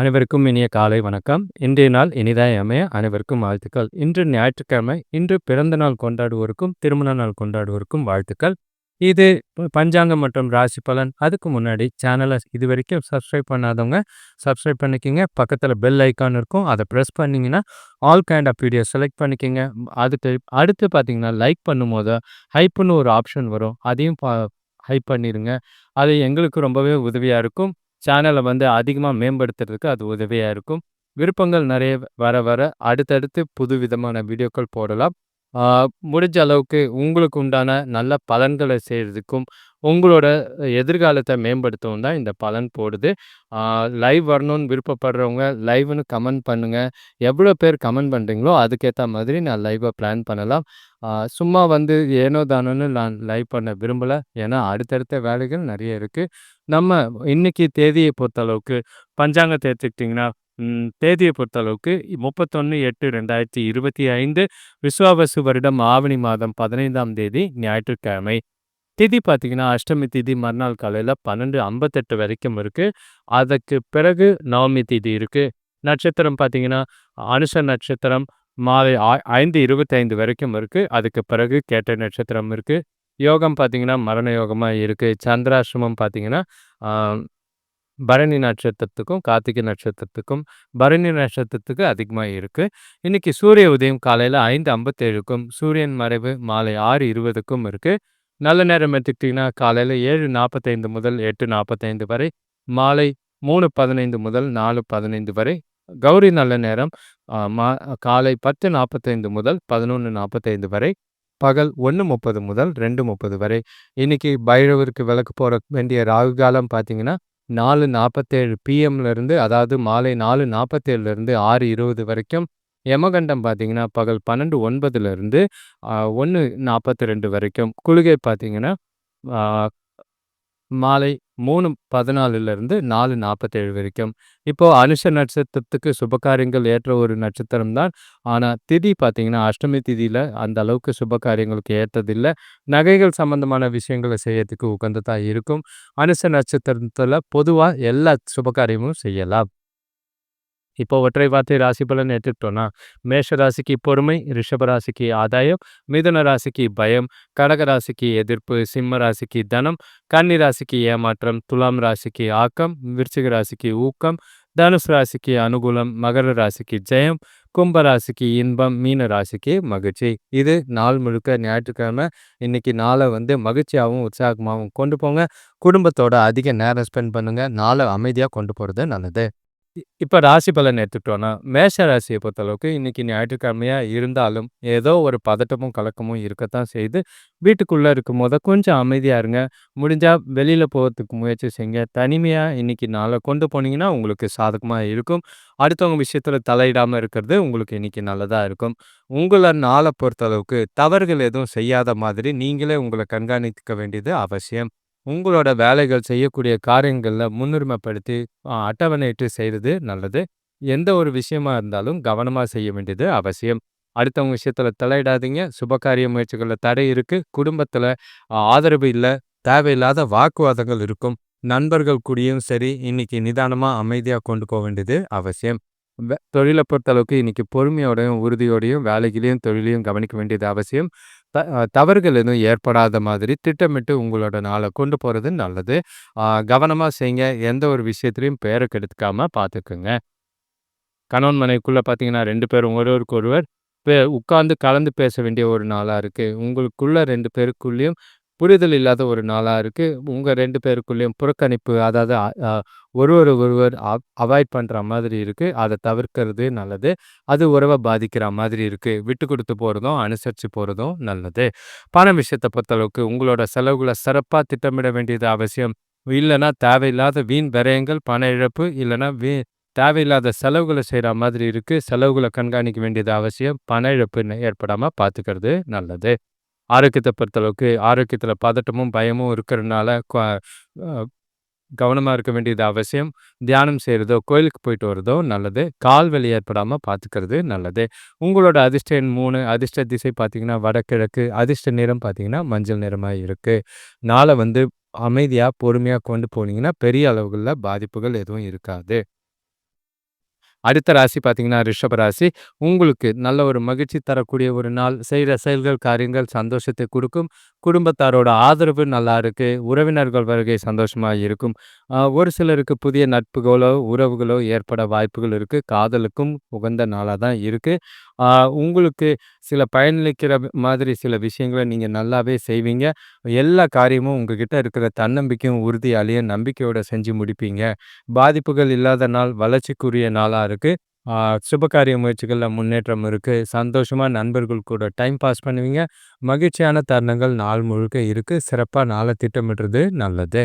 அனைவருக்கும் இனிய காலை வணக்கம். இன்றைய நாள் இனிதாய் அமைய அனைவருக்கும் வாழ்த்துக்கள். இன்று ஞாயிற்றுக்கிழமை. இன்று பிறந்த நாள் கொண்டாடுவோருக்கும், திருமண நாள் கொண்டாடுவோருக்கும் வாழ்த்துக்கள். இது பஞ்சாங்கம் மற்றும் ராசி பலன். அதுக்கு முன்னாடி சேனலை இதுவரைக்கும் சப்ஸ்கிரைப் பண்ணாதவங்க சப்ஸ்கிரைப் பண்ணிக்கோங்க பக்கத்தில் பெல் ஐக்கான் இருக்கும். அதை ப்ரெஸ் பண்ணிங்கன்னா all kind of video select பண்ணிக்கங்க. அதுக்கு அடுத்து பார்த்தீங்கன்னா லைக் பண்ணும்போது ஹைப்புன்னு ஒரு ஆப்ஷன் வரும். அதையும் பா ஹைப் பண்ணிடுங்க. அது எங்களுக்கு ரொம்பவே உதவியாக இருக்கும். சேனலை வந்து அதிகமாக மேம்படுத்துறதுக்கு அது உதவியாக இருக்கும். விருப்பங்கள் நிறைய வர வர அடுத்தடுத்து புது விதமான வீடியோக்கள் போடலாம். முடிஞ்ச அளவுக்கு உங்களுக்கு உண்டான நல்ல பலன்களை செய்கிறதுக்கும் உங்களோட எதிர்காலத்தை மேம்படுத்தவும் தான் இந்த பலன் போடுது. லைவ் வரணும்னு விருப்பப்படுறவங்க லைவ்னு கமெண்ட் பண்ணுங்கள் எவ்வளோ பேர் கமெண்ட் பண்ணுறீங்களோ அதுக்கேற்ற மாதிரி நான் லைவை பிளான் பண்ணலாம். சும்மா வந்து ஏனோ தானோன்னு நான் லைவ் பண்ண விரும்பலை. ஏன்னா அடுத்தடுத்த வேலைகள் நிறைய இருக்குது நம்ம இன்றைக்கி தேதியை பொறுத்தளவுக்கு பஞ்சாங்கத்தை எடுத்துக்கிட்டிங்கன்னா தேதியை பொறுத்தளவுக்கு முப்பத்தொன்று எட்டு ரெண்டாயிரத்தி இருபத்தி ஐந்து விஸ்வாவசு வருடம் ஆவணி மாதம் பதினைந்தாம் தேதி ஞாயிற்றுக்கிழமை. திதி பார்த்தீங்கன்னா அஷ்டமி திதி மறுநாள் காலையில் பன்னெண்டு ஐம்பத்தெட்டு வரைக்கும் இருக்குது அதுக்கு பிறகு நவமி திதி இருக்குது நட்சத்திரம் பார்த்தீங்கன்னா அனுஷ நட்சத்திரம் மாலை ஐந்து இருபத்தைந்து வரைக்கும் இருக்குது அதுக்கு பிறகு கேட்ட நட்சத்திரம் இருக்குது யோகம் பார்த்தீங்கன்னா மரண யோகமாக இருக்குது சந்திராசிரமம் பார்த்தீங்கன்னா பரணி நட்சத்திரத்துக்கும் கார்த்திகை நட்சத்திரத்துக்கும் பரணி நட்சத்திரத்துக்கு அதிகமாக இருக்குது இன்றைக்கி சூரிய உதயம் காலையில் ஐந்து ஐம்பத்தேழுக்கும் சூரியன் மறைவு மாலை ஆறு இருபதுக்கும் இருக்குது நல்ல நேரம் எடுத்துக்கிட்டிங்கன்னா காலையில் ஏழு நாற்பத்தைந்து முதல் எட்டு நாற்பத்தைந்து வரை மாலை மூணு பதினைந்து முதல் நாலு பதினைந்து வரை கௌரி நல்ல நேரம் மா காலை பத்து நாற்பத்தைந்து முதல் பதினொன்று நாற்பத்தைந்து வரை பகல் ஒன்று முப்பது முதல் ரெண்டு முப்பது வரை. இன்னைக்கு பைரவருக்கு விளக்கு போட வேண்டிய ராகு காலம் பார்த்தீங்கன்னா நாலு நாற்பத்தேழு பிஎம்லேருந்து அதாவது மாலை நாலு நாற்பத்தேழுலேருந்து ஆறு இருபது வரைக்கும் யமகண்டம் பார்த்தீங்கன்னா பகல் பன்னெண்டு ஒன்பதுலேருந்து ஒன்று நாற்பத்தி ரெண்டு வரைக்கும். குளிகை பார்த்தீங்கன்னா மாலை மூணு பதினாலுலேருந்து நாலு நாற்பத்தேழு வரைக்கும். இப்போது அனுஷ நட்சத்திரத்துக்கு சுபகாரியங்கள் ஏற்ற ஒரு நட்சத்திரம் தான். ஆனால் திதி பார்த்தீங்கன்னா அஷ்டமி திதியில் அந்த அளவுக்கு சுபகாரியங்களுக்கு ஏற்றதில்லை. நகைகள் சம்பந்தமான விஷயங்களை செய்யறதுக்கு உகந்ததாக இருக்கும். அனுஷ நட்சத்திரத்தில் பொதுவாக எல்லா சுபகாரியமும் செய்யலாம். இப்போ ஒற்றை வார்த்தை ராசி பலன் எடுத்துக்கிட்டோன்னா மேஷ ராசிக்கு பொறுமை ரிஷப ராசிக்கு ஆதாயம் மிதுன ராசிக்கு பயம் கடக ராசிக்கு எதிர்ப்பு சிம்ம ராசிக்கு தனம் கன்னி ராசிக்கு ஏமாற்றம் துலாம் ராசிக்கு ஆக்கம் விருச்சிக ராசிக்கு ஊக்கம் தனுஷ் ராசிக்கு அனுகூலம் மகர ராசிக்கு ஜெயம் கும்ப ராசிக்கு இன்பம் மீன ராசிக்கு மகிழ்ச்சி. இது நாள் முழுக்க ஞாயிற்றுக்கிழமை. இன்னைக்கு நாளை வந்து மகிழ்ச்சியாகவும் உற்சாகமாகவும் கொண்டு போங்க. குடும்பத்தோட அதிக நேரம் ஸ்பெண்ட் பண்ணுங்க. நாளை அமைதியாக கொண்டு போகிறது நல்லது. இப்போ ராசி பலன் எடுத்துக்கிட்டோன்னா மேஷ ராசியை பொறுத்தளவுக்கு இன்னைக்கு ஞாயிற்றுக்கிழமையாக இருந்தாலும் ஏதோ ஒரு பதட்டமும் கலக்கமும் இருக்கத்தான் செய்து வீட்டுக்குள்ளே இருக்கும் போது கொஞ்சம் அமைதியாக இருங்க. முடிஞ்சால் வெளியில் போகிறதுக்கு முயற்சி செய்யுங்க தனிமையாக இன்னைக்கு நாளை கொண்டு போனீங்கன்னா உங்களுக்கு சாதகமாக இருக்கும். அடுத்தவங்க விஷயத்தில் தலையிடாமல் இருக்கிறது உங்களுக்கு இன்னைக்கு நல்லதாக இருக்கும். உங்களை நாளை பொறுத்தளவுக்கு தவறுகள் எதுவும் செய்யாத மாதிரி நீங்களே உங்களை கண்காணிக்க வேண்டியது அவசியம். உங்களோட வேலைகள் செய்யக்கூடிய காரியங்களில் முன்னுரிமைப்படுத்தி அட்டவணையிட்டு செய்கிறது நல்லது. எந்த ஒரு விஷயமா இருந்தாலும் கவனமாக செய்ய வேண்டியது அவசியம். அடுத்தவங்க விஷயத்தில் தலையிடாதீங்க. சுபகாரிய முயற்சிகளில் தடை இருக்குது குடும்பத்தில் ஆதரவு இல்லை. தேவையில்லாத வாக்குவாதங்கள் இருக்கும். நண்பர்கள் கூடியும் சரி இன்னைக்கு நிதானமாக அமைதியாக கொண்டு போக வேண்டியது அவசியம். தொழிலை பொறுத்தளவுக்கு இன்னைக்கு பொறுமையோடையும் உறுதியோடையும் வேலைகளையும் தொழிலையும் கவனிக்க வேண்டியது அவசியம். த தவறுகள் எதுவும் ஏற்படாத மாதிரி திட்டமிட்டு உங்களோட நாளை கொண்டு போகிறது நல்லது. கவனமாக செய்யுங்க எந்த ஒரு விஷயத்துலையும் பேரை கெடுத்துக்காம பார்த்துக்குங்க கணவன் மனைக்குள்ளே பார்த்தீங்கன்னா ரெண்டு பேரும் ஒருவருக்கு ஒருவர் பே உட்கார்ந்து கலந்து பேச வேண்டிய ஒரு நாளாக இருக்குது உங்களுக்குள்ளே ரெண்டு பேருக்குள்ளேயும் புரிதல் இல்லாத ஒரு நாளாக இருக்குது உங்கள் ரெண்டு பேருக்குள்ளேயும் புறக்கணிப்பு அதாவது ஒருவர் ஒருவர் அவாய்ட் பண்ணுற மாதிரி இருக்குது அதை தவிர்க்கிறது நல்லது. அது உறவை பாதிக்கிற மாதிரி இருக்குது விட்டு கொடுத்து போகிறதும் அனுசரித்து போகிறதும் நல்லது. பண விஷயத்தை பொறுத்தளவுக்கு உங்களோட செலவுகளை சிறப்பாக திட்டமிட வேண்டியது அவசியம். இல்லைன்னா தேவையில்லாத வீண் விரயங்கள் பண இழப்பு இல்லைன்னா வீ தேவையில்லாத செலவுகளை செய்கிற மாதிரி இருக்குது செலவுகளை கண்காணிக்க வேண்டியது அவசியம். பண இழப்பு ஏற்படாமல் பார்த்துக்கிறது நல்லது. ஆரோக்கியத்தை பொறுத்தளவுக்கு ஆரோக்கியத்தில் பதட்டமும் பயமும் இருக்கிறதுனால கவனமாக இருக்க வேண்டியது அவசியம். தியானம் செய்கிறதோ கோயிலுக்கு போயிட்டு வரதோ நல்லது. கால் வலி ஏற்படாமல் பார்த்துக்கிறது நல்லது. உங்களோட அதிர்ஷ்ட எண் மூணு அதிர்ஷ்ட திசை பார்த்தீங்கன்னா வடகிழக்கு அதிர்ஷ்ட நிறம் பார்த்தீங்கன்னா மஞ்சள் நிறமாக இருக்குது நாளை வந்து அமைதியாக பொறுமையாக கொண்டு போனீங்கன்னா பெரிய அளவுகளில் பாதிப்புகள் எதுவும் இருக்காது. அடுத்த ராசி பார்த்தீங்கன்னா ரிஷப ராசி. உங்களுக்கு நல்ல ஒரு மகிழ்ச்சி தரக்கூடிய ஒரு நாள். செய்கிற செயல்கள், காரியங்கள் சந்தோஷத்தை கொடுக்கும் குடும்பத்தாரோட ஆதரவு நல்லா இருக்கு. உறவினர்கள் வருகை சந்தோஷமாக இருக்கும். ஒரு சிலருக்கு புதிய நட்புகளோ, உறவுகளோ ஏற்பட வாய்ப்புகள் இருக்குது காதலுக்கும் உகந்த நாளாக தான் இருக்குது உங்களுக்கு சில பயனளிக்கிற மாதிரி சில விஷயங்கள நீங்கள் நல்லாவே செய்வீங்க. எல்லா காரியமும் உங்ககிட்ட இருக்கிற தன்னம்பிக்கையும், உறுதியாலேயே நம்பிக்கையோட செஞ்சு முடிப்பீங்க. பாதிப்புகள் இல்லாத நாள், வளர்ச்சிக்குரிய நாளாக இருக்குது சுபகாரிய முயற்சிகளில் முன்னேற்றம் இருக்குது சந்தோஷமாக நண்பர்கள் கூட டைம் பாஸ் பண்ணுவீங்க. மகிழ்ச்சியான தருணங்கள் நாள் முழுக்க இருக்குது சிறப்பாக நாளை திட்டமிடுறது நல்லது.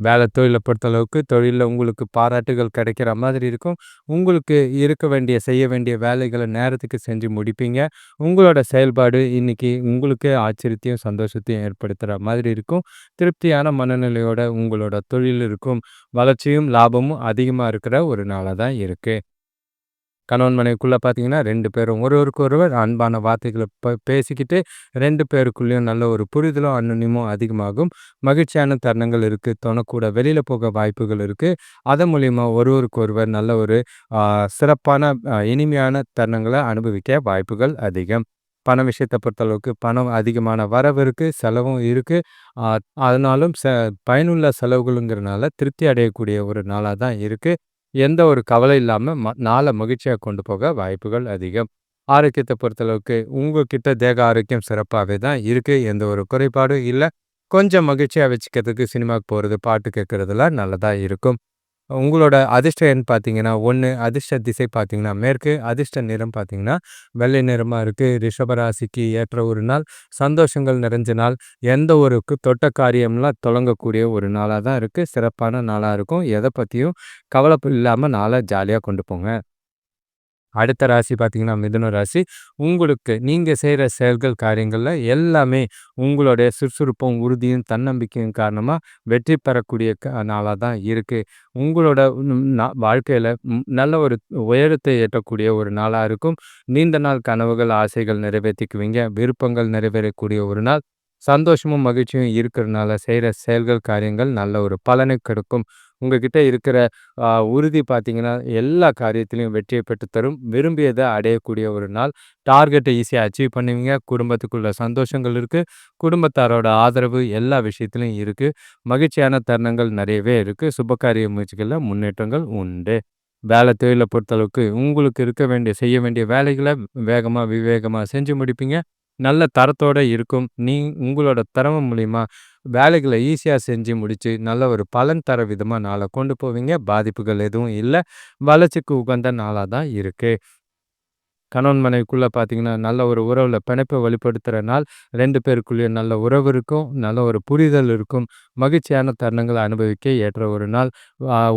வேலை தொழிலை பொறுத்தளவுக்கு, தொழிலில் உங்களுக்கு பாராட்டுகள் கிடைக்கிற மாதிரி இருக்கும். உங்களுக்கு இருக்க வேண்டிய, செய்ய வேண்டிய வேலைகளை நேரத்துக்கு செஞ்சு முடிப்பீங்க. உங்களோட செயல்பாடு இன்னைக்கு உங்களுக்கே ஆச்சரியத்தையும், சந்தோஷத்தையும் ஏற்படுத்துகிற மாதிரி இருக்கும். திருப்தியான மனநிலையோட உங்களோட தொழில் இருக்கும். வளர்ச்சியும், லாபமும் அதிகமாக இருக்கிற ஒரு நாளாக தான் இருக்குது கணவன் மனைவிக்குள்ளே பார்த்தீங்கன்னா, ரெண்டு பேரும் ஒருவருக்கு ஒருவர் அன்பான வார்த்தைகளை ப பேசிக்கிட்டு ரெண்டு பேருக்குள்ளேயும் நல்ல ஒரு புரிதலும், அந்யோன்யமும் அதிகமாகும். மகிழ்ச்சியான தருணங்கள் இருக்குது தோணக்கூட வெளியில் போக வாய்ப்புகள் இருக்குது அதன் மூலிமா ஒருவருக்கு ஒருவர் நல்ல ஒரு சிறப்பான இனிமையான தருணங்களை அனுபவிக்க வாய்ப்புகள் அதிகம். பண விஷயத்தை பொறுத்தளவுக்கு பணம் அதிகமான வரவு இருக்குது செலவும் இருக்குது அதனாலும் ச பயனுள்ள செலவுகளுங்கிறனால திருப்தி அடையக்கூடிய ஒரு நாளாக தான் இருக்குது எந்த ஒரு கவலை இல்லாம ம நாளை மகிழ்ச்சியா கொண்டு போக வாய்ப்புகள் அதிகம். ஆரோக்கியத்த பொறுத்தளவுக்கு உங்ககிட்ட தேக ஆரோக்கியம் சிறப்பாவே தான் இருக்கு. எந்த ஒரு குறைபாடும் இல்ல. கொஞ்சம் மகிழ்ச்சியா வச்சுக்கிறதுக்கு சினிமாவுக்கு போறது, பாட்டு கேட்குறதுலாம் நல்லதா இருக்கும். உங்களோட அதிர்ஷ்ட எண் பார்த்தீங்கன்னா ஒன்று அதிர்ஷ்ட திசை பார்த்தீங்கன்னா மேற்கு. அதிர்ஷ்ட நிறம் பார்த்தீங்கன்னா வெள்ளை நிறமாக இருக்குது ரிஷபராசிக்கு ஏற்ற ஒரு நாள். சந்தோஷங்கள் நிறைஞ்ச நாள். எந்த ஒரு தொட்ட காரியம்லாம் தொடங்கக்கூடிய ஒரு நாளாக தான் இருக்குது சிறப்பான நாளாக இருக்கும். எதை பற்றியும் கவலைப்பு இல்லாமல் நாளை ஜாலியாக கொண்டு போங்க. அடுத்த ராசி பார்த்தீங்கன்னா மிதுன ராசி. உங்களுக்கு நீங்கள் செய்கிற செயல்கள், காரியங்களில் எல்லாமே உங்களுடைய சுறுசுறுப்பும், உறுதியும், தன்னம்பிக்கையும் காரணமாக வெற்றி பெறக்கூடிய க தான் இருக்குது உங்களோட வாழ்க்கையில் நல்ல ஒரு உயரத்தை எட்டக்கூடிய ஒரு நாளாக இருக்கும். நீண்ட நாள் கனவுகள், ஆசைகள் நிறைவேற்றிக்குவீங்க விருப்பங்கள் நிறைவேறக்கூடிய ஒரு நாள். சந்தோஷமும், மகிழ்ச்சியும் இருக்கிறனால செய்கிற செயல்கள், காரியங்கள் நல்ல ஒரு பலனை கொடுக்கும். உங்ககிட்ட இருக்கிற உறுதி பார்த்தீங்கன்னா, எல்லா காரியத்திலையும் வெற்றியை பெற்றுத்தரும் விரும்பியதை அடையக்கூடிய ஒரு நாள். டார்கெட்டை ஈஸியாக அச்சீவ் பண்ணுவீங்க. குடும்பத்துக்குள்ள சந்தோஷங்கள் இருக்குது குடும்பத்தாரோட ஆதரவு எல்லா விஷயத்துலையும் இருக்குது மகிழ்ச்சியான தருணங்கள் நிறையவே இருக்குது சுபகாரிய முயற்சிகளில் முன்னேற்றங்கள் உண்டு. வேலை தொழிலை பொறுத்தளவுக்கு உங்களுக்கு இருக்க வேண்டிய, செய்ய வேண்டிய வேலைகளை வேகமாக விவேகமாக செஞ்சு முடிப்பீங்க. நல்ல தரத்தோட இருக்கும். நீ உங்களோட திறமை மூலிமா வேலைகளை ஈஸியாக செஞ்சு முடித்து நல்ல ஒரு பலன் தர விதமாக நாளை கொண்டு போவீங்க. பாதிப்புகள் எதுவும் இல்லை வளர்ச்சிக்கு உகந்த நாளாக தான் இருக்குது கணவன் மனைவிக்குள்ளே பார்த்தீங்கன்னா, நல்ல ஒரு உறவில் பிணைப்பை வெளிப்படுத்துகிற நாள். ரெண்டு பேருக்குள்ளேயும் நல்ல உறவு இருக்கும். நல்ல ஒரு புரிதல் இருக்கும். மகிழ்ச்சியான தருணங்களை அனுபவிக்க ஏற்ற ஒரு நாள்.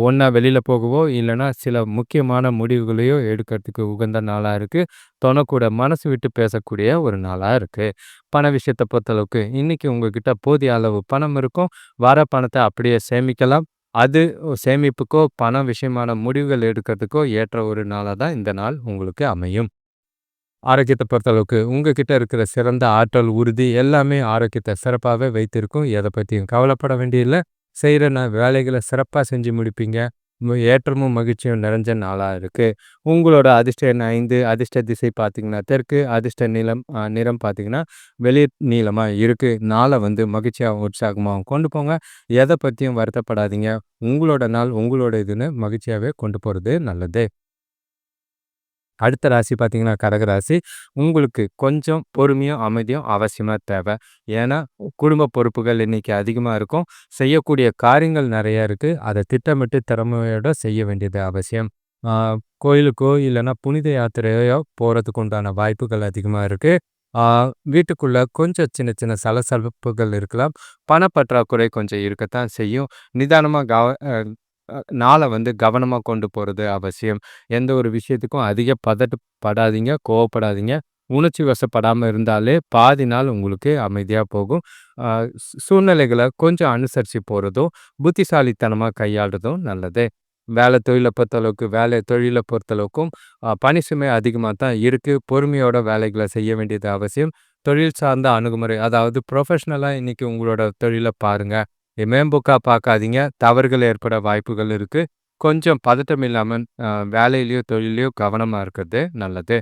ஒன்றா வெளியில் போகவோ, இல்லைனா சில முக்கியமான முடிவுகளையோ எடுக்கிறதுக்கு உகந்த நாளாக இருக்குது தொணக்கூட மனசு விட்டு பேசக்கூடிய ஒரு நாளாக இருக்குது பண விஷயத்தை பொறுத்தளவுக்கு இன்னைக்கு உங்ககிட்ட போதிய அளவு பணம் இருக்கும். வர பணத்தை அப்படியே சேமிக்கலாம். அது சேமிப்புக்கோ, பண விஷயமான முடிவுகள் எடுக்கிறதுக்கோ ஏற்ற ஒரு நாளாக தான் இந்த நாள் உங்களுக்கு அமையும். ஆரோக்கியத்தை பொறுத்தளவுக்கு உங்ககிட்ட இருக்கிற சிறந்த ஆற்றல், உறுதி எல்லாமே ஆரோக்கியத்தை சிறப்பாகவே வைத்திருக்கும். எதை பற்றியும் கவலைப்பட வேண்டியதில்லை செய்கிற நான் வேலைகளை சிறப்பாக செஞ்சு முடிப்பீங்க. ஏற்றமும், மகிழ்ச்சியும் நிறைஞ்ச நாளாக இருக்குது உங்களோட அதிர்ஷ்ட எண் ஐந்து அதிர்ஷ்ட திசை பார்த்தீங்கன்னா தெற்கு. அதிர்ஷ்ட நிலம் நிறம் பார்த்தீங்கன்னா வெளிர் நீளமாக இருக்குது நாளை வந்து மகிழ்ச்சியாகவும் உற்சாகமாகவும் கொண்டு போங்க. எதை பற்றியும் வருத்தப்படாதீங்க. உங்களோட நாள் உங்களோட இதுன்னு மகிழ்ச்சியாகவே கொண்டு போகிறது நல்லது. அடுத்த ராசி பார்த்தீங்கன்னா கடக ராசி. உங்களுக்கு கொஞ்சம் பொறுமையும், அமைதியும் அவசியமாக தேவை ஏன்னா, குடும்ப பொறுப்புகள் இன்றைக்கி அதிகமாக இருக்கும். செய்யக்கூடிய காரியங்கள் நிறையா இருக்குது அதை திட்டமிட்டு திறமையோட செய்ய வேண்டியது அவசியம். கோயிலுக்கோ, இல்லைன்னா புனித யாத்திரையோ போகிறதுக்கு உண்டான வாய்ப்புகள் அதிகமாக இருக்குது வீட்டுக்குள்ளே கொஞ்சம் சின்ன சின்ன சலசலப்புகள் இருக்கலாம். பணப்பற்றாக்குறை கொஞ்சம் இருக்கத்தான் செய்யும். நிதானமாக கவ நாளை வந்து கவனமாக கொண்டு போகிறது அவசியம். எந்த ஒரு விஷயத்துக்கும் அதிக பதட்டப்படாதீங்க, கோவப்படாதீங்க. உணர்ச்சி வசப்படாமல் இருந்தாலே பாதி நாள் உங்களுக்கு அமைதியாக போகும். சூழ்நிலைகளை கொஞ்சம் அனுசரித்து போகிறதும் புத்திசாலித்தனமாக கையாளுறதும் நல்லது. வேலை தொழிலை பொறுத்தளவுக்கு வேலை தொழிலை பொறுத்தளவுக்கும் பணி சுமை அதிகமாக தான் இருக்குது பொறுமையோட வேலைகளை செய்ய வேண்டியது அவசியம். தொழில் சார்ந்த அணுகுமுறை அதாவது ப்ரொஃபஷ்னலாக இன்றைக்கி உங்களோட தொழிலை பாருங்கள் மேம்போக்காக பார்க்காதீங்க. தவறுகள் ஏற்பட வாய்ப்புகள் இருக்குது கொஞ்சம் பதட்டம் இல்லாமல் வேலையிலையோ தொழிலையோ கவனமாக இருக்கிறது நல்லது.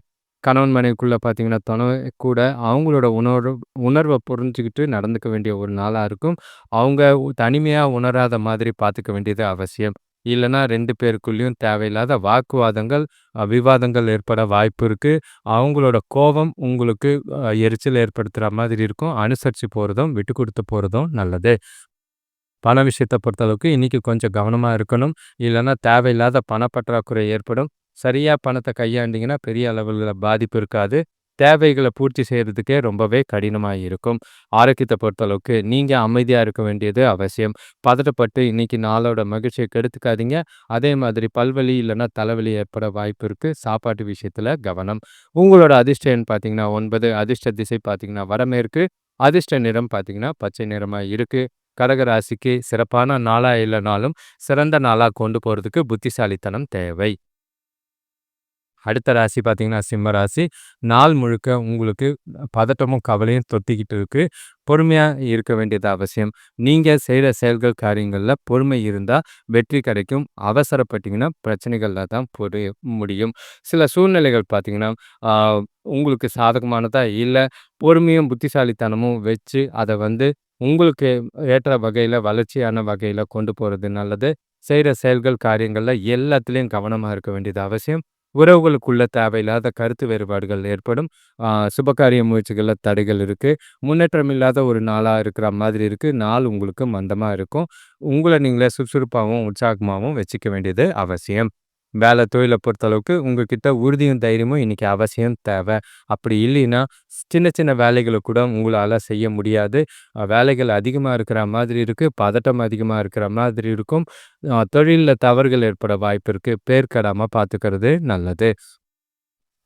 கணவன் மனைவிக்குள்ளே பார்த்தீங்கன்னா, துணை கூட அவங்களோட உணர்வு உணர்வை புரிஞ்சுக்கிட்டு நடந்துக்க வேண்டிய ஒரு நாளாக இருக்கும். அவங்க தனிமையாக உணராத மாதிரி பார்த்துக்க வேண்டியது அவசியம். இல்லைனா ரெண்டு பேருக்குள்ளேயும் தேவையில்லாத வாக்குவாதங்கள், விவாதங்கள் ஏற்பட வாய்ப்பு இருக்குது அவங்களோட கோவம் உங்களுக்கு எரிச்சல் ஏற்படுத்துகிற மாதிரி இருக்கும். அனுசரித்து போகிறதும் விட்டு கொடுத்து போகிறதும் நல்லது. பண விஷயத்தை பொறுத்தளவுக்கு இன்றைக்கி கொஞ்சம் கவனமாக இருக்கணும். இல்லைன்னா தேவையில்லாத பணப்பற்றாக்குறை ஏற்படும். சரியாக பணத்தை கையாண்டிங்கன்னா பெரிய அளவில் பாதிப்பு இருக்காது. தேவைகளை பூர்த்தி செய்கிறதுக்கே ரொம்பவே கடினமாக இருக்கும். ஆரோக்கியத்தை பொறுத்தளவுக்கு நீங்கள் அமைதியாக இருக்க வேண்டியது அவசியம். பதட்டப்பட்டு இன்றைக்கி நாளோட மகிழ்ச்சியை கெடுத்துக்காதீங்க. அதே மாதிரி பல்வலி இல்லைன்னா தலைவலி ஏற்பட வாய்ப்பு இருக்குது சாப்பாட்டு விஷயத்தில் கவனம். உங்களோட அதிர்ஷ்ட பார்த்தீங்கன்னா ஒன்பது அதிர்ஷ்ட திசை பார்த்தீங்கன்னா வடமேற்கு, அதிர்ஷ்ட நிறம் பார்த்தீங்கன்னா பச்சை நிறமாக இருக்குது கடகராசிக்கு சிறப்பான நாளா இல்லைனாலும் சிறந்த நாளா கொண்டு போறதுக்கு புத்திசாலித்தனம் தேவை. அடுத்த ராசி பார்த்தீங்கன்னா, சிம்ம ராசி. நாள் முழுக்க உங்களுக்கு பதட்டமும், கவலையும் தொத்திக்கிட்டு இருக்கு. பொறுமையா இருக்க வேண்டியது அவசியம். நீங்க செய்யற செயல்கள், காரியங்கள்ல பொறுமை இருந்தா வெற்றி கிடைக்கும். அவசரப்பட்டீங்கன்னா, பிரச்சனைகள்ல தான் புரிய முடியும். சில சூழ்நிலைகள் பார்த்தீங்கன்னா, உங்களுக்கு சாதகமானதா இல்லை பொறுமையும், புத்திசாலித்தனமும் வச்சு அதை வந்து உங்களுக்கு ஏற்ற வகையில் வளர்ச்சியான வகையில் கொண்டு போகிறது நல்லது. செய்கிற செயல்கள், காரியங்களில் எல்லாத்துலேயும் கவனமாக இருக்க வேண்டியது அவசியம். உறவுகளுக்குள்ள தேவையில்லாத கருத்து வேறுபாடுகள் ஏற்படும். சுபகாரிய முயற்சிகளில் தடைகள் இருக்குது முன்னேற்றம் இல்லாத ஒரு நாளாக இருக்கிற மாதிரி இருக்குது நாள் உங்களுக்கு மந்தமாக இருக்கும். உங்களை நீங்களே சுறுசுறுப்பாகவும் உற்சாகமாகவும் வச்சுக்க வேண்டியது அவசியம். வேலை, தொழிலை பொறுத்தளவுக்கு உங்ககிட்ட உறுதியும், தைரியமும் இன்னைக்கு அவசியம் தேவை அப்படி இல்லைன்னா, சின்ன சின்ன வேலைகளை கூட உங்களால் செய்ய முடியாது. வேலைகள் அதிகமாக இருக்கிற மாதிரி இருக்குது பதட்டம் அதிகமாக இருக்கிற மாதிரி இருக்கும். தொழிலில் தவறுகள் ஏற்பட வாய்ப்பு இருக்குது பேர் பார்த்துக்கிறது நல்லது.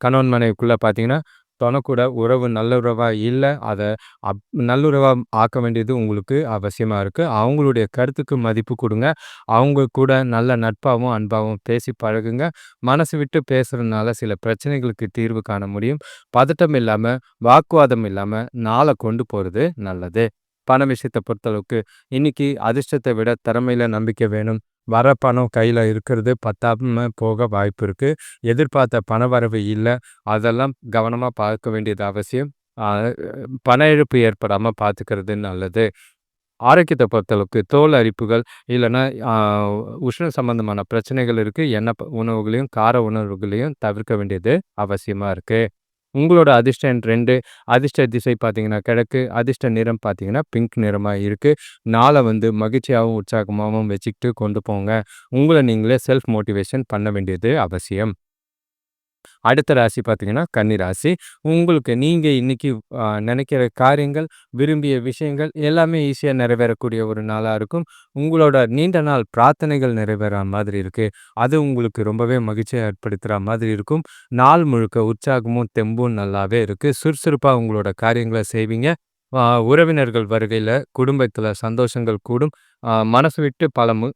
கணவன் மனைவிக்குள்ளே பார்த்தீங்கன்னா, தனக்கூட உறவு நல்லுறவா இல்லை அதை அப் நல்லுறவாக ஆக்க வேண்டியது உங்களுக்கு அவசியமாக இருக்குது அவங்களுடைய கருத்துக்கு மதிப்பு கொடுங்க அவங்க கூட நல்ல நட்பாகவும் அன்பாகவும் பேசி பழகுங்க. மனசு விட்டு பேசுகிறதுனால சில பிரச்சனைகளுக்கு தீர்வு காண முடியும். பதட்டம் இல்லாமல் வாக்குவாதம் இல்லாமல் நாளை கொண்டு போகிறது நல்லது. பண விஷயத்தை பொறுத்தளவுக்கு இன்னைக்கு அதிர்ஷ்டத்தை விட திறமையில நம்பிக்கை வேணும். வர பணம் கையில் இருக்கிறது பத்தாம போக வாய்ப்பு இருக்கு. எதிர்பார்த்த பண வரவு இல்லை அதெல்லாம் கவனமாக பார்க்க வேண்டியது அவசியம். பண இழப்பு ஏற்படாமல் பார்த்துக்கிறது நல்லது. ஆரோக்கியத்தை பொறுத்தளவுக்கு தோல் அரிப்புகள் இல்லைன்னா உஷ்ண சம்பந்தமான பிரச்சனைகள் இருக்குது எண்ணெய் உணவுகளையும், கார உணவுகளையும் தவிர்க்க வேண்டியது அவசியமாக இருக்குது உங்களோட அதிர்ஷ்ட எண் 2, அதிர்ஷ்ட திசை பார்த்தீங்கன்னா கிழக்கு, அதிர்ஷ்ட நிறம் பார்த்தீங்கன்னா பிங்க் நிறமாக இருக்குது நாளை வந்து மகிழ்ச்சியாகவும் உற்சாகமாகவும் வச்சுக்கிட்டு கொண்டு போங்க. உங்களை நீங்களே செல்ஃப் மோட்டிவேஷன் பண்ண வேண்டியது அவசியம். அடுத்த ராசி பார்த்தீங்கன்னா, கன்னி ராசி. உங்களுக்கு நீங்கள் இன்னைக்கு நினைக்கிற காரியங்கள், விரும்பிய விஷயங்கள் எல்லாமே ஈஸியாக நிறைவேறக்கூடிய ஒரு நாளாக இருக்கும். உங்களோட நீண்ட நாள் பிரார்த்தனைகள் நிறைவேற மாதிரி இருக்குது அது உங்களுக்கு ரொம்பவே மகிழ்ச்சியை ஏற்படுத்துகிற மாதிரி இருக்கும். நாள் முழுக்க உற்சாகமும், தெம்பும் நல்லாவே இருக்குது சுறுசுறுப்பாக உங்களோட காரியங்களை செய்வீங்க. உறவினர்கள் வருகையில் குடும்பத்தில் சந்தோஷங்கள் கூடும். மனசு விட்டு பல மு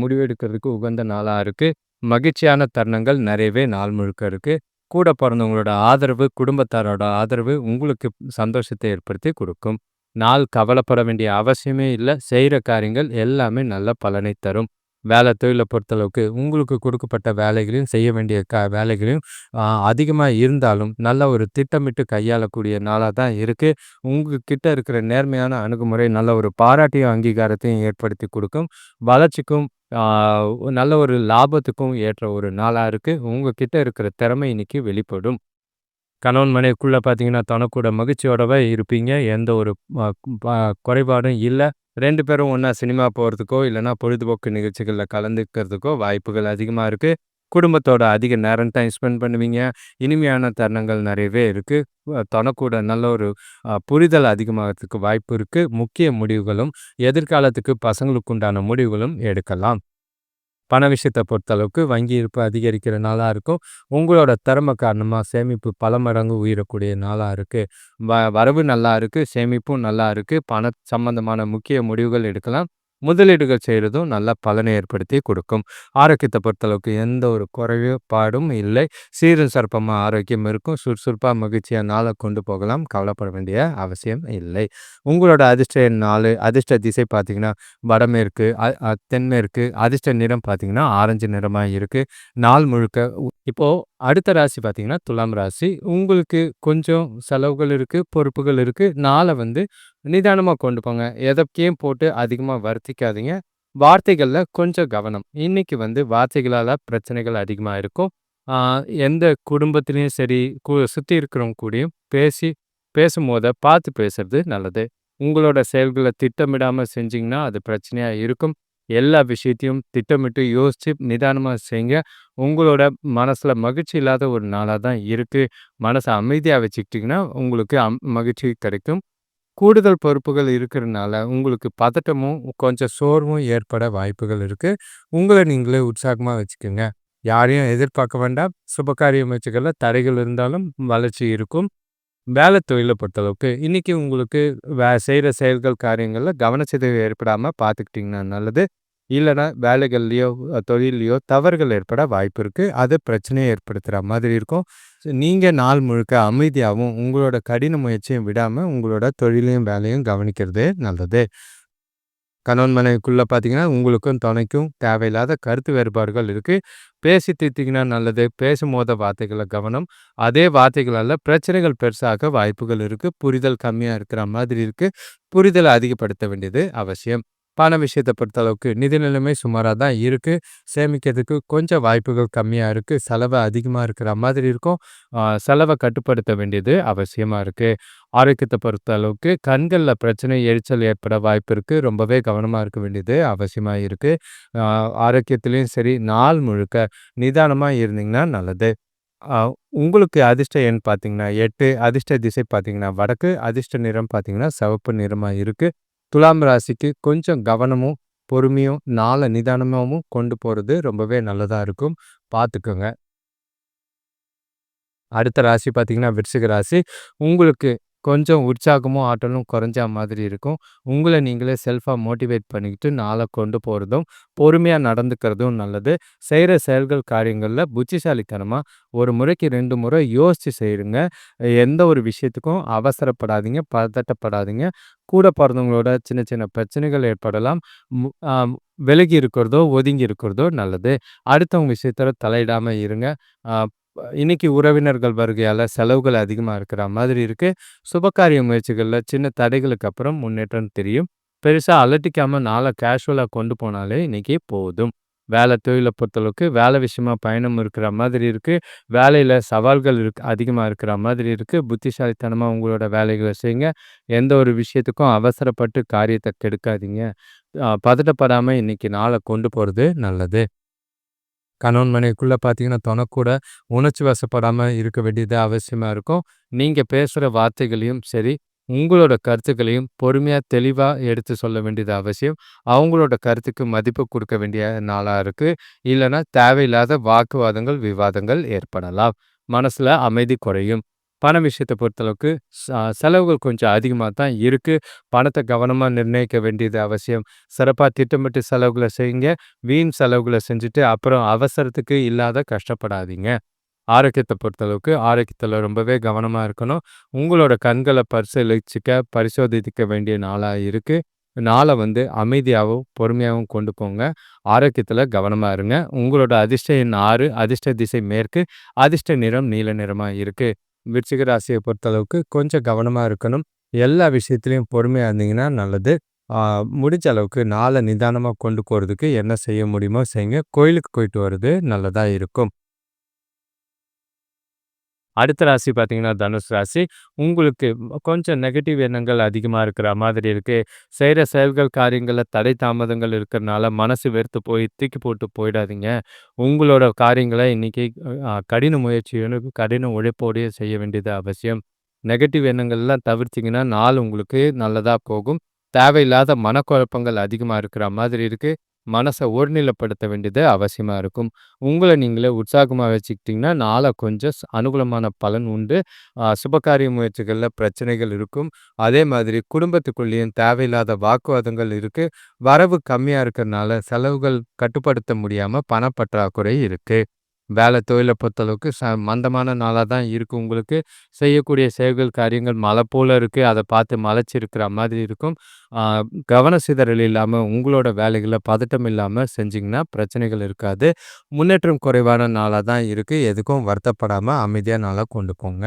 முடிவெடுக்கிறதுக்கு உகந்த நாளாக இருக்குது மகிழ்ச்சியான தருணங்கள் நிறையவே நாள் முழுக்க இருக்குது கூட பிறந்தவங்களோட ஆதரவு, குடும்பத்தாரோட ஆதரவு உங்களுக்கு சந்தோஷத்தை ஏற்படுத்தி கொடுக்கும் நாள் கவலைப்பட வேண்டிய அவசியமே இல்ல. செய்ற காரியங்கள் எல்லாமே நல்ல பலனை தரும். வேலை, தொழிலை பொறுத்தளவுக்கு உங்களுக்கு கொடுக்கப்பட்ட வேலைகளையும், செய்ய வேண்டிய க வேலைகளையும் அதிகமாக இருந்தாலும், நல்ல ஒரு திட்டமிட்டு கையாளக்கூடிய நாளாக தான் இருக்குது உங்ககிட்ட இருக்கிற நேர்மையான அணுகுமுறை நல்ல ஒரு பாராட்டையும், அங்கீகாரத்தையும் ஏற்படுத்தி கொடுக்கும் வளர்ச்சிக்கும், நல்ல ஒரு லாபத்துக்கும் ஏற்ற ஒரு நாளாக இருக்குது உங்ககிட்ட இருக்கிற திறமை இன்னைக்கு வெளிப்படும். கணவன் மனைவிக்குள்ளே பார்த்தீங்கன்னா, தனக்கூட மகிழ்ச்சியோடவே இருப்பீங்க. எந்த ஒரு குறைபாடும் இல்லை ரெண்டு பேரும் ஒன்றா சினிமா போகிறதுக்கோ இல்லைனா பொழுதுபோக்கு நிகழ்ச்சிகளில் கலந்துக்கிறதுக்கோ வாய்ப்புகள் அதிகமாக இருக்குது குடும்பத்தோட அதிக நேரம் டைம் ஸ்பெண்ட் பண்ணுவீங்க. இனிமையான தருணங்கள் நிறையவே இருக்கு. தனக்கூட நல்ல ஒரு புரிதல் அதிகமாகறதுக்கு வாய்ப்பு இருக்குது முக்கிய முடிவுகளும், எதிர்காலத்துக்கு பசங்களுக்கு உண்டான முடிவுகளும் எடுக்கலாம். பண விஷயத்தை பொறுத்தளவுக்கு வங்கி இருப்பு அதிகரிக்கிற நாளாக இருக்கும். உங்களோட திறமை காரணமாக சேமிப்பு பல மடங்கு உயரக்கூடிய நாளாக இருக்குது வ வரவு நல்லா இருக்குது சேமிப்பும் நல்லா இருக்குது பண சம்பந்தமான முக்கிய முடிவுகள் எடுக்கலாம். முதலீடுகள் செய்கிறதும் நல்ல பலனை ஏற்படுத்தி கொடுக்கும். ஆரோக்கியத்தை பொறுத்தளவுக்கு எந்த ஒரு குறைபாடும் இல்லை. சீரும் சிறப்பமாக ஆரோக்கியம் இருக்கும். சுறுசுறுப்பாக மகிழ்ச்சியாக நாளை கொண்டு போகலாம். கவலைப்பட வேண்டிய அவசியம் இல்லை. உங்களோட அதிர்ஷ்ட நாள் நாலு அதிர்ஷ்ட திசை பார்த்தீங்கன்னா வடமேற்கு தென்மேற்கு அதிர்ஷ்ட நிறம் பார்த்தீங்கன்னா ஆரஞ்சு நிறமாக இருக்குது நாள் முழுக்க இப்போது அடுத்த ராசி பார்த்தீங்கன்னா துலாம் ராசி. உங்களுக்கு கொஞ்சம் செலவுகள் இருக்குது பொறுப்புகள் இருக்குது நாளை வந்து நிதானமாக கொண்டு போங்க. எதற்கையும் போட்டு அதிகமாக வருத்திக்காதீங்க. வார்த்தைகளில் கொஞ்சம் கவனம். இன்னைக்கு வந்து வார்த்தைகளால் பிரச்சனைகள் அதிகமாக இருக்கும். எந்த குடும்பத்திலையும் சரி சுற்றி இருக்கிறவங்க கூடயும் பேசி பேசும்போத பார்த்து பேசுறது நல்லது. உங்களோட செயல்களை திட்டமிடாமல் செஞ்சிங்கன்னா அது பிரச்சனையாக இருக்கும். எல்லா விஷயத்தையும் திட்டமிட்டு யோசித்து நிதானமாக செய்யுங்க உங்களோட மனசில் மகிழ்ச்சி இல்லாத ஒரு நாளாக தான் இருக்குது மனசை அமைதியாக வச்சுக்கிட்டிங்கன்னா உங்களுக்கு அம் மகிழ்ச்சி கிடைக்கும். கூடுதல் பொறுப்புகள் இருக்கிறதுனால உங்களுக்கு பதட்டமும் கொஞ்சம் சோர்வும் ஏற்பட வாய்ப்புகள் இருக்குது உங்களை நீங்களே உற்சாகமாக வச்சுக்கோங்க. யாரையும் எதிர்பார்க்க வேண்டாம். சுபகாரிய முயற்சிகளில் தடைகள் இருந்தாலும் வளர்ச்சி இருக்கும். வேலை தொழிலை பொறுத்தளவுக்கு இன்றைக்கி உங்களுக்கு வே செய்கிற செயல்கள் காரியங்களில் கவனச்சிதைவு ஏற்படாமல் பார்த்துக்கிட்டிங்கன்னா நல்லது. இல்லைன்னா வேலைகள்லையோ தொழில்லையோ தவறுகள் ஏற்பட வாய்ப்பு இருக்குது அது பிரச்சனையை ஏற்படுத்துகிற மாதிரி இருக்கும். நீங்கள் நாள் முழுக்க அமைதியாகவும் உங்களோட கடின முயற்சியும் விடாமல் உங்களோட தொழிலையும் வேலையும் கவனிக்கிறது நல்லது. கணவன் மனைவிக்குள்ளே பார்த்தீங்கன்னா உங்களுக்கும் துணைக்கும் தேவையில்லாத கருத்து வேறுபாடுகள் இருக்குது பேசி தீர்த்திங்கன்னா நல்லது. பேசும்போத வார்த்தைகளை கவனம். அதே வார்த்தைகளால் பிரச்சனைகள் பெருசாக வாய்ப்புகள் இருக்குது புரிதல் கம்மியாக இருக்கிற மாதிரி இருக்குது புரிதலை அதிகப்படுத்த வேண்டியது அவசியம். பண விஷயத்தை பொறுத்தளவுக்கு நிதி நிலைமை சுமாராக தான் இருக்குது சேமிக்கிறதுக்கு கொஞ்சம் வாய்ப்புகள் கம்மியாக இருக்குது செலவு அதிகமாக இருக்கிற மாதிரி இருக்கும். செலவை கட்டுப்படுத்த வேண்டியது அவசியமாக இருக்குது ஆரோக்கியத்தை பொறுத்த அளவுக்கு கண்களில் பிரச்சனை எரிச்சல் ஏற்பட வாய்ப்பு இருக்குது ரொம்பவே கவனமாக இருக்க வேண்டியது அவசியமாக இருக்குது ஆரோக்கியத்துலேயும் சரி நாள் முழுக்க நிதானமாக இருந்தீங்கன்னா நல்லது. உங்களுக்கு அதிர்ஷ்ட எண் பார்த்தீங்கன்னா எட்டு அதிர்ஷ்ட திசை பார்த்தீங்கன்னா வடக்கு அதிர்ஷ்ட நிறம் பார்த்தீங்கன்னா சிவப்பு நிறமாக இருக்குது துலாம் ராசிக்கு கொஞ்சம் கவனமும் பொறுமையும் நாளை நிதானமாகவும் கொண்டு போகிறது ரொம்பவே நல்லதாக இருக்கும். பார்த்துக்கோங்க அடுத்த ராசி பார்த்தீங்கன்னா விருச்சிக ராசி. உங்களுக்கு கொஞ்சம் உற்சாகமும் ஆற்றலும் குறைஞ்ச மாதிரி இருக்கும். உங்களை நீங்களே செல்ஃபாக மோட்டிவேட் பண்ணிக்கிட்டு நாளை கொண்டு போகிறதும் பொறுமையாக நடந்துக்கிறதும் நல்லது. செய்கிற செயல்கள் காரியங்களில் புத்திசாலித்தனமாக ஒரு முறைக்கு ரெண்டு முறை யோசித்து செய்யுங்க. எந்த ஒரு விஷயத்துக்கும் அவசரப்படாதீங்க பதட்டப்படாதீங்க. கூட பிறந்தவங்களோட சின்ன சின்ன பிரச்சனைகள் ஏற்படலாம். விலகி இருக்கிறதோ ஒதுங்கி இருக்கிறதோ நல்லது. அடுத்தவங்க விஷயத்தில் தலையிடாமல் இருங்க. இன்னைக்கு உறவினர்கள் வருகையால் செலவுகள் அதிகமாக இருக்கிற மாதிரி இருக்குது சுபகாரிய முயற்சிகளில் சின்ன தடைகளுக்கு அப்புறம் முன்னேற்றம் தெரியும். பெருசாக அலட்டிக்காமல் நாளை கேஷுவலாக கொண்டு போனாலே இன்றைக்கி போதும். வேலை தொழிலை பொறுத்தளவுக்கு வேலை விஷயமா பயணம் இருக்கிற மாதிரி இருக்குது வேலையில் சவால்கள் இருக்கு அதிகமாக இருக்கிற மாதிரி இருக்குது புத்திசாலித்தனமாக உங்களோட வேலைகளை செய்யுங்க. எந்த ஒரு விஷயத்துக்கும் அவசரப்பட்டு காரியத்தை கெடுக்காதீங்க. பதட்டப்படாமல் இன்றைக்கி நாளை கொண்டு போகிறது நல்லது. கணவன் மனைவிக்குள்ளே பார்த்தீங்கன்னா தனக்கூட உணர்ச்சி வசப்படாமல் இருக்க வேண்டியது அவசியமாக இருக்கும். நீங்கள் பேசுகிற வார்த்தைகளையும் சரி உங்களோட கருத்துக்களையும் பொறுமையாக தெளிவாக எடுத்து சொல்ல வேண்டியது அவசியம். அவங்களோட கருத்துக்கு மதிப்பு கொடுக்க வேண்டிய நாளாக இருக்குது இல்லைன்னா தேவையில்லாத வாக்குவாதங்கள் விவாதங்கள் ஏற்படலாம். மனசில் அமைதி குறையும். பண விஷயத்தை பொறுத்தளவுக்கு செலவுகள் கொஞ்சம் அதிகமாக தான் இருக்குது பணத்தை கவனமாக நிர்ணயிக்க வேண்டியது அவசியம். சிறப்பாக திட்டமிட்டு செலவுகளை செய்யுங்க. வீண் செலவுகளை செஞ்சுட்டு அப்புறம் அவசரத்துக்கு இல்லாத கஷ்டப்படாதீங்க. ஆரோக்கியத்தை பொறுத்தளவுக்கு ஆரோக்கியத்தில் ரொம்பவே கவனமாக இருக்கணும். உங்களோட கண்களை பரிசீலிச்சிக்க பரிசோதிக்க வேண்டிய நாளாக இருக்குது நாளை வந்து அமைதியாகவும் பொறுமையாகவும் கொண்டு போங்க. ஆரோக்கியத்தில் கவனமாக இருங்க. உங்களோட அதிர்ஷ்ட எண் ஆறு அதிர்ஷ்ட திசை மேற்கு அதிர்ஷ்ட நிறம் நீல நிறமாக இருக்குது விருச்சிக ராசியை பொறுத்தளவுக்கு கொஞ்சம் கவனமாக இருக்கணும். எல்லா விஷயத்துலையும் பொறுமையாக இருந்தீங்கன்னா நல்லது. முடிஞ்ச அளவுக்கு நாளை நிதானமாக கொண்டு போகிறதுக்கு என்ன செய்ய முடியுமோ செய்யுங்க. கோயிலுக்கு போயிட்டு வர்றது நல்லதாக இருக்கும். அடுத்த ராசி பார்த்தீங்கன்னா தனுஷ் ராசி. உங்களுக்கு கொஞ்சம் நெகட்டிவ் எண்ணங்கள் அதிகமாக இருக்கிற மாதிரி இருக்குது செய்கிற செயல்கள் காரியங்களில் தடை தாமதங்கள் இருக்கிறனால மனசு வெறுத்து போய் தூக்கி போட்டு போயிடாதீங்க. உங்களோட காரியங்களை இன்றைக்கி கடின முயற்சியோடு கடின உழைப்போடைய செய்ய வேண்டியது அவசியம். நெகட்டிவ் எண்ணங்கள்லாம் தவிர்த்திங்கன்னா நாள் உங்களுக்கு நல்லதாக போகும். தேவையில்லாத மனக்குழப்பங்கள் அதிகமாக இருக்கிற மாதிரி இருக்குது மனச ஒருநிலைப்படுத்த வேண்டியது அவசியமா இருக்கும். உங்கள நீங்களே உற்சாகமா வச்சுக்கிட்டிங்கன்னா நாளை கொஞ்சம் அனுகூலமான பலன் உண்டு. சுபகாரிய முயற்சிகள்ல பிரச்சனைகள் இருக்கும். அதே மாதிரி குடும்பத்துக்குள்ளேயும் தேவையில்லாத வாக்குவாதங்கள் இருக்கு. வரவு கம்மியா இருக்கறனால செலவுகள் கட்டுப்படுத்த முடியாம பணப்பற்றாக்குறை இருக்கு. வேலை தொழிலை பொறுத்தளவுக்கு ச மந்தமான நாளாக தான் இருக்கும் உங்களுக்கு. செய்யக்கூடிய செயல்கள், காரியங்கள் மலை போல் இருக்குது அதை பார்த்து மலைச்சிருக்கிற மாதிரி இருக்கும். கவன சிதறல் இல்லாமல் உங்களோட வேலைகளை பதட்டம் இல்லாமல் செஞ்சிங்கன்னா பிரச்சனைகள் இருக்காது. முன்னேற்றம் குறைவான நாளாக தான் இருக்குது எதுக்கும் வருத்தப்படாமல் அமைதியாக நாளாக கொண்டு போங்க.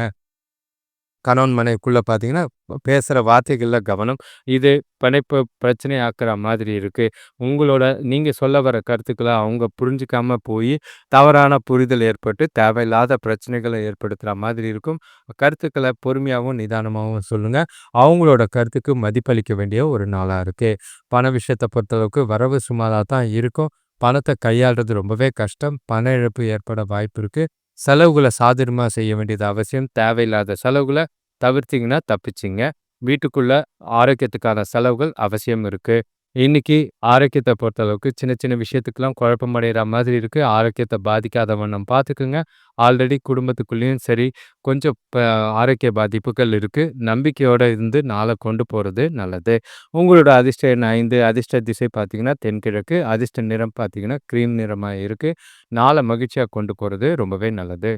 கணவன் மனைவிக்குள்ளே பார்த்தீங்கன்னா, பேசுகிற வார்த்தைகளில் கவனம். இது பிணைப்பு பிரச்சனை ஆக்கிற மாதிரி இருக்குது உங்களோட நீங்கள் சொல்ல வர கருத்துக்களை அவங்க புரிஞ்சிக்காமல் போய் தவறான புரிதல் ஏற்பட்டு தேவையில்லாத பிரச்சனைகளை ஏற்படுத்துகிற மாதிரி இருக்கும். கருத்துக்களை பொறுமையாகவும் நிதானமாகவும் சொல்லுங்கள் அவங்களோட கருத்துக்கு மதிப்பளிக்க வேண்டிய ஒரு நாளாக இருக்குது பண விஷயத்தை பொறுத்தளவுக்கு வரவு சுமாராக தான் இருக்கும். பணத்தை கையாளுறது ரொம்பவே கஷ்டம். பண இழப்பு ஏற்பட வாய்ப்பு இருக்குது செலவுகள சாதுரியமா செய்ய வேண்டியது அவசியம். தேவையில்லாத செலவுகளை தவிர்த்தீங்கன்னா தப்பிச்சீங்க. வீட்டுக்குள்ள ஆரோக்கியத்துக்கான செலவுகள் அவசியம் இருக்கு. இன்னைக்கு ஆரோக்கியத்தை பொறுத்தளவுக்கு சின்ன சின்ன விஷயத்துக்கெல்லாம் குழப்பமடைகிற மாதிரி இருக்குது ஆரோக்கியத்தை பாதிக்காத வண்ணம் பார்த்துக்குங்க. ஆல்ரெடி குடும்பத்துக்குள்ளேயும் சரி, கொஞ்சம் ப ஆரோக்கிய பாதிப்புகள் இருக்குது நம்பிக்கையோடு இருந்து நாளை கொண்டு போகிறது நல்லது. உங்களோட அதிர்ஷ்ட எண் ஐந்து அதிர்ஷ்ட திசை பார்த்திங்கன்னா தென்கிழக்கு. அதிர்ஷ்ட நிறம் பார்த்தீங்கன்னா, க்ரீம் நிறமாக இருக்குது நாளை மகிழ்ச்சியாக கொண்டு போகிறது ரொம்பவே நல்லது.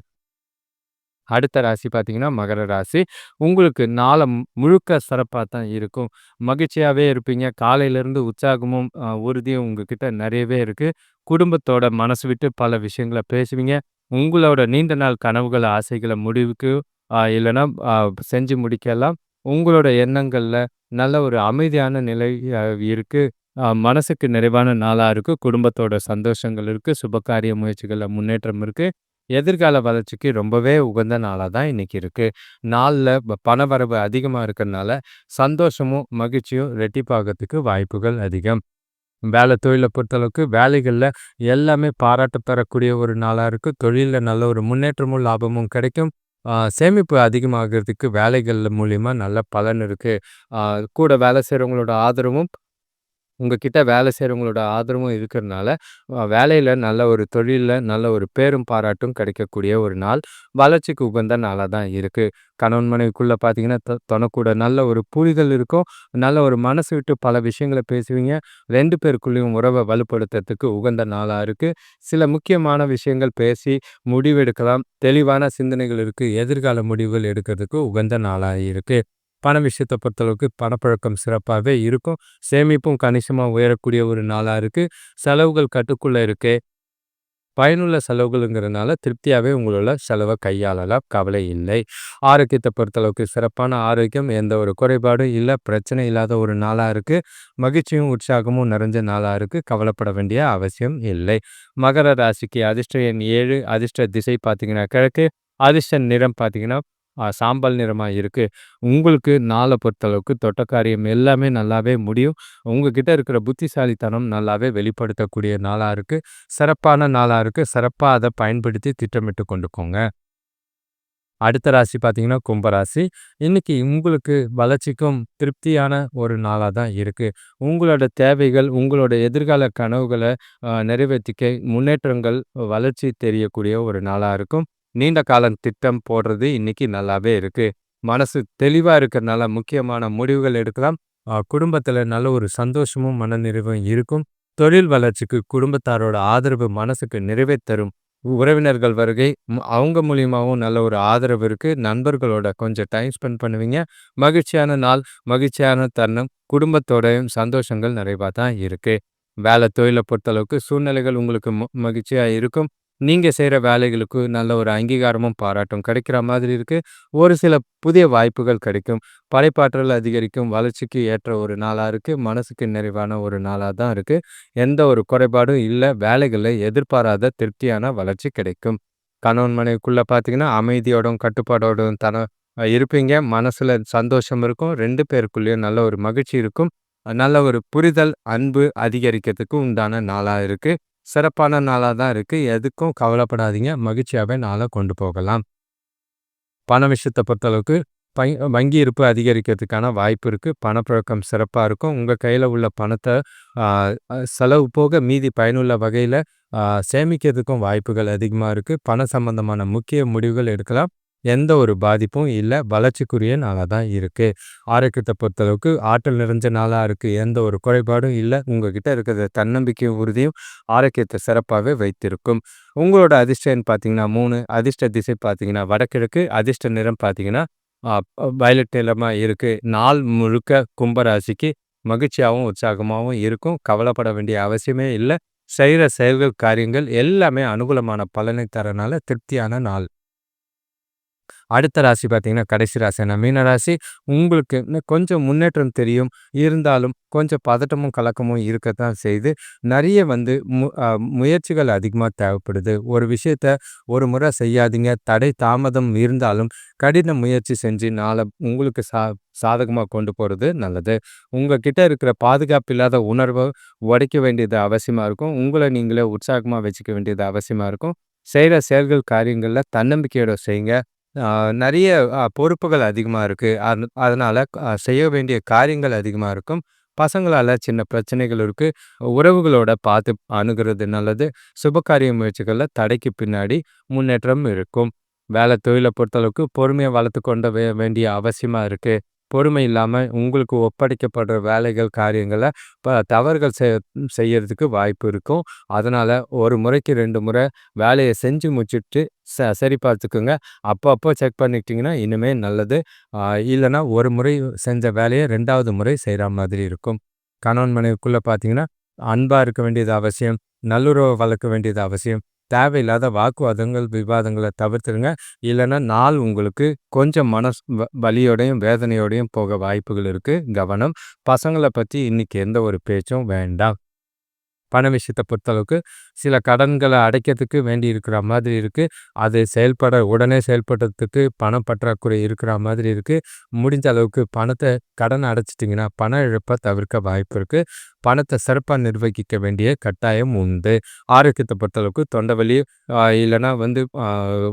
அடுத்த ராசி பார்த்தீங்கன்னா, மகர ராசி. உங்களுக்கு நாளை முழுக்க சிறப்பாக தான் இருக்கும். மகிழ்ச்சியாகவே இருப்பீங்க. காலையிலேருந்து உற்சாகமும், உறுதியும் உங்ககிட்ட நிறையவே இருக்குது குடும்பத்தோட மனசு விட்டு பல விஷயங்கள பேசுவீங்க. உங்களோட நீண்ட நாள் கனவுகளை ஆசைகளை முடிவுக்கு இல்லைன்னா செஞ்சு முடிக்கலாம். உங்களோட எண்ணங்களில் நல்ல ஒரு அமைதியான நிலை இருக்குது மனசுக்கு நிறைவான நாளாக இருக்குது குடும்பத்தோட சந்தோஷங்கள் இருக்குது சுபகாரிய முயற்சிகளில் முன்னேற்றம் இருக்குது எதிர்கால வளர்ச்சிக்கு ரொம்பவே உகந்த நாளாக தான் இன்னைக்கு இருக்குது நாளில் பணவரவு அதிகமாக இருக்கிறதுனால சந்தோஷமும், மகிழ்ச்சியும் ரெட்டிப்பாகிறதுக்கு வாய்ப்புகள் அதிகம். வேலை தொழிலை பொறுத்தளவுக்கு வேலைகளில் எல்லாமே பாராட்டு பெறக்கூடிய ஒரு நாளாக இருக்குது தொழிலில் நல்ல ஒரு முன்னேற்றமும், லாபமும் கிடைக்கும். சேமிப்பு அதிகமாகிறதுக்கு வேலைகள் மூலிமா நல்ல பலன் இருக்குது கூட வேலை செய்கிறவங்களோட ஆதரவும் உங்ககிட்ட வேலை செய்கிறவங்களோட ஆதரவும் இருக்கிறனால, வேலையில் நல்ல ஒரு தொழிலில் நல்ல ஒரு பேரும், பாராட்டும் கிடைக்கக்கூடிய ஒரு நாள். வளர்ச்சிக்கு உகந்த நாளாக தான் இருக்குது கணவன் மனைவிக்குள்ளே பார்த்தீங்கன்னா, தனக்கூட நல்ல ஒரு புரிதல் இருக்கும். நல்ல ஒரு மனசு விட்டு பல விஷயங்கள பேசுவீங்க. ரெண்டு பேருக்குள்ளேயும் உறவை வலுப்படுத்துறதுக்கு உகந்த நாளாக இருக்குது சில முக்கியமான விஷயங்கள் பேசி முடிவெடுக்கலாம். தெளிவான சிந்தனைகள் இருக்குது எதிர்கால முடிவுகள் எடுக்கிறதுக்கு உகந்த நாளாக இருக்குது பண விஷயத்தை பொறுத்தளவுக்கு பணப்பழக்கம் சிறப்பாகவே இருக்கும். சேமிப்பும் கணிசமாக உயரக்கூடிய ஒரு நாளாக இருக்குது செலவுகள் கட்டுக்குள்ளே இருக்கு. பயனுள்ள செலவுகள்ங்கிறனால திருப்தியாகவே உங்களோட செலவை கையாளலாம். கவலை இல்லை. ஆரோக்கியத்தை பொறுத்தளவுக்கு சிறப்பான ஆரோக்கியம். எந்த ஒரு குறைபாடும் இல்லை பிரச்சனை இல்லாத ஒரு நாளாக இருக்குது மகிழ்ச்சியும், உற்சாகமும் நிறைஞ்ச நாளாக இருக்குது கவலைப்பட வேண்டிய அவசியம் இல்லை. மகர ராசிக்கு அதிர்ஷ்ட எண் ஏழு அதிர்ஷ்ட திசை பார்த்தீங்கன்னா, கிழக்கு. அதிர்ஷ்ட நிறம் பார்த்தீங்கன்னா, சாம்பல் நிறமாக இருக்குது உங்களுக்கு நாளை பொறுத்தளவுக்கு தொட்டக்காரியம் எல்லாமே நல்லாவே முடியும். உங்ககிட்ட இருக்கிற புத்திசாலித்தனம் நல்லாவே வெளிப்படுத்தக்கூடிய நாளாக இருக்குது சிறப்பான நாளாக இருக்குது சிறப்பாக அதை பயன்படுத்தி திட்டமிட்டு கொண்டுக்கோங்க அடுத்த ராசி பார்த்தீங்கன்னா, கும்பராசி. இன்னைக்கு உங்களுக்கு வளர்ச்சிக்கும் திருப்தியான ஒரு நாளாக தான் இருக்குது உங்களோட தேவைகள், உங்களோட எதிர்கால கனவுகளை நிறைவேற்றிக்க நிறைவேத்திக்க முன்னேற்றங்கள், வளர்ச்சி தெரியக்கூடிய ஒரு நாளாக இருக்கும். நீண்ட காலம் திட்டம் போடுறது இன்னைக்கு நல்லாவே இருக்கு. மனசு தெளிவா இருக்கிறதுனால முக்கியமான முடிவுகள் எடுக்கலாம். குடும்பத்தில் நல்ல ஒரு சந்தோஷமும், மனநிறைவும் இருக்கும். தொழில் வளர்ச்சிக்கு குடும்பத்தாரோட ஆதரவு மனசுக்கு நிறைவே தரும். உறவினர்கள் வருகை, அவங்க மூலியமாவும் நல்ல ஒரு ஆதரவு இருக்கு. நண்பர்களோட கொஞ்சம் டைம் ஸ்பெண்ட் பண்ணுவீங்க. மகிழ்ச்சியான நாள், மகிழ்ச்சியான தருணம். குடும்பத்தோடயும் சந்தோஷங்கள் நிறைவா தான் இருக்கு. வேலை தொழில பொறுத்தளவுக்கு சூழ்நிலைகள் உங்களுக்கு மகிழ்ச்சியாக மகிழ்ச்சியா இருக்கும். நீங்கள் செய்கிற வேலைகளுக்கு நல்ல ஒரு அங்கீகாரமும், பாராட்டும் கிடைக்கிற மாதிரி இருக்குது ஒரு சில புதிய வாய்ப்புகள் கிடைக்கும். படைப்பாற்றல் அதிகரிக்கும். வளர்ச்சிக்கு ஏற்ற ஒரு நாளாக இருக்குது மனசுக்கு நிறைவான ஒரு நாளாக தான் இருக்குது எந்த ஒரு குறைபாடும் இல்லை வேலைகளில் எதிர்பாராத திருப்தியான வளர்ச்சி கிடைக்கும். கணவன் மனைவிக்குள்ளே பார்த்தீங்கன்னா, அமைதியோடும், கட்டுப்பாடோடும் தன இருப்பீங்க. மனசில் சந்தோஷம் இருக்கும். ரெண்டு பேருக்குள்ளேயும் நல்ல ஒரு மகிழ்ச்சி இருக்கும். நல்ல ஒரு புரிதல், அன்பு அதிகரிக்கிறதுக்கு உண்டான நாளாக இருக்குது சிறப்பான நாளா தான் இருக்கு. எதுக்கும் கவலைப்படாதீங்க. மகிழ்ச்சியாகவே நாள கொண்டு போகலாம். பண விஷயத்தை பொறுத்தளவுக்கு பை வங்கி இருப்பு அதிகரிக்கிறதுக்கான வாய்ப்பு இருக்குது பணப்புழக்கம் சிறப்பாக இருக்கும் உங்கள் கையில் உள்ள பணத்தை செலவு போக மீதி பயனுள்ள வகையில் சேமிக்கிறதுக்கும் வாய்ப்புகள் அதிகமாக இருக்குது பண சம்பந்தமான முக்கிய முடிவுகள் எடுக்கலாம் எந்த ஒரு பாதிப்பும் இல்லை. வளர்ச்சிக்குரிய நாளாக தான் இருக்குது ஆரோக்கியத்தை பொறுத்தளவுக்கு ஆற்றல் நிறைஞ்ச நாளாக இருக்குது எந்த ஒரு குறைபாடும் இல்லை. உங்ககிட்ட இருக்கிற தன்னம்பிக்கையும் உறுதியும் ஆரோக்கியத்தை சிறப்பாகவே வைத்திருக்கும். உங்களோட அதிர்ஷ்டம் பார்த்தீங்கன்னா மூணு அதிர்ஷ்ட திசை பார்த்தீங்கன்னா வடகிழக்கு அதிர்ஷ்ட நிறம் பார்த்தீங்கன்னா வயலட் நிலமாக இருக்குது நாள் முழுக்க கும்பராசிக்கு மகிழ்ச்சியாகவும் உற்சாகமாகவும் இருக்கும். கவலைப்பட வேண்டிய அவசியமே இல்லை. செய்கிற செயல்கள் காரியங்கள் எல்லாமே அனுகூலமான பலனை தரனால திருப்தியான நாள். அடுத்த ராசி பார்த்தீங்கன்னா கடைசி ராசினா மீன ராசி உங்களுக்கு கொஞ்சம் முன்னேற்றம் தெரியும். இருந்தாலும் கொஞ்சம் பதட்டமும் கலக்கமும் இருக்கத்தான் செய்து நிறைய வந்து மு முயற்சிகள் அதிகமாக தேவைப்படுது. ஒரு விஷயத்த ஒரு முறை செய்யாதீங்க. தடை தாமதம் இருந்தாலும் கடின முயற்சி செஞ்சு நாளை உங்களுக்கு சா சாதகமாக கொண்டு போகிறது நல்லது. உங்கள் கிட்டே இருக்கிற பாதுகாப்பு இல்லாத உணர்வை உடைக்க வேண்டியது அவசியமாக இருக்கும். உங்களை நீங்களே உற்சாகமாக வச்சுக்க வேண்டியது அவசியமாக இருக்கும். செய்கிற செயல்கள் காரியங்களில் தன்னம்பிக்கையோட செய்யுங்க. நிறைய பொறுப்புகள் அதிகமாக இருக்குது அது அதனால் செய்ய வேண்டிய காரியங்கள் அதிகமாக இருக்கும். பசங்களால் சின்ன பிரச்சனைகள் இருக்குது உறவுகளோட பார்த்து அணுகிறது நல்லது. சுபகாரிய முயற்சிகளில் தடைக்கு பின்னாடி முன்னேற்றம் இருக்கும். வேலை தொழிலை பொறுத்தளவுக்கு பொறுமையை வளர்த்து கொண்ட வே வேண்டிய அவசியமாக இருக்குது பொறுமை இல்லாமல் உங்களுக்கு ஒப்படைக்கப்படுற வேலைகள் காரியங்களை இப்போ தவறுகள் செய் செய்யறதுக்கு வாய்ப்பு இருக்கும். அதனால் ஒரு முறைக்கு ரெண்டு முறை வேலையை செஞ்சு முடிச்சுட்டு ச சரி பார்த்துக்குங்க. அப்பப்போ செக் பண்ணிக்கிட்டிங்கன்னா இனிமே நல்லது. இல்லைன்னா ஒரு முறை செஞ்ச வேலையை ரெண்டாவது முறை செய்கிற மாதிரி இருக்கும். கணவன் மனைவிக்குள்ளே பார்த்தீங்கன்னா அன்பாக இருக்க வேண்டியது அவசியம். நல்லுறவை வளர்க்க வேண்டியது அவசியம். தேவையில்லாத வாக்குவாதங்கள் விவாதங்களை தவிர்த்துருங்க. இல்லைன்னா நாள் உங்களுக்கு கொஞ்சம் மனஸ் வலியோடையும் வேதனையோடையும் போக வாய்ப்புகள் இருக்குது கவனம். பசங்களை பற்றி இன்னைக்கு எந்த ஒரு பேச்சும் வேண்டாம். பண விஷயத்தை பொறுத்தளவுக்கு சில கடன்களை அடைக்கிறதுக்கு வேண்டி இருக்கிற மாதிரி இருக்குது அது செயல்பட உடனே செயல்படுறதுக்கு பணம் பற்றாக்குறை இருக்கிற மாதிரி இருக்குது முடிஞ்ச அளவுக்கு பணத்தை கடன் அடைச்சிட்டிங்கன்னா பண இழப்பை தவிர்க்க வாய்ப்பு இருக்குது பணத்தை சிறப்பாக நிர்வகிக்க வேண்டிய கட்டாயம் உண்டு. ஆரோக்கியத்தை பொறுத்தளவுக்கு தொண்டை வலி இல்லைன்னா வந்து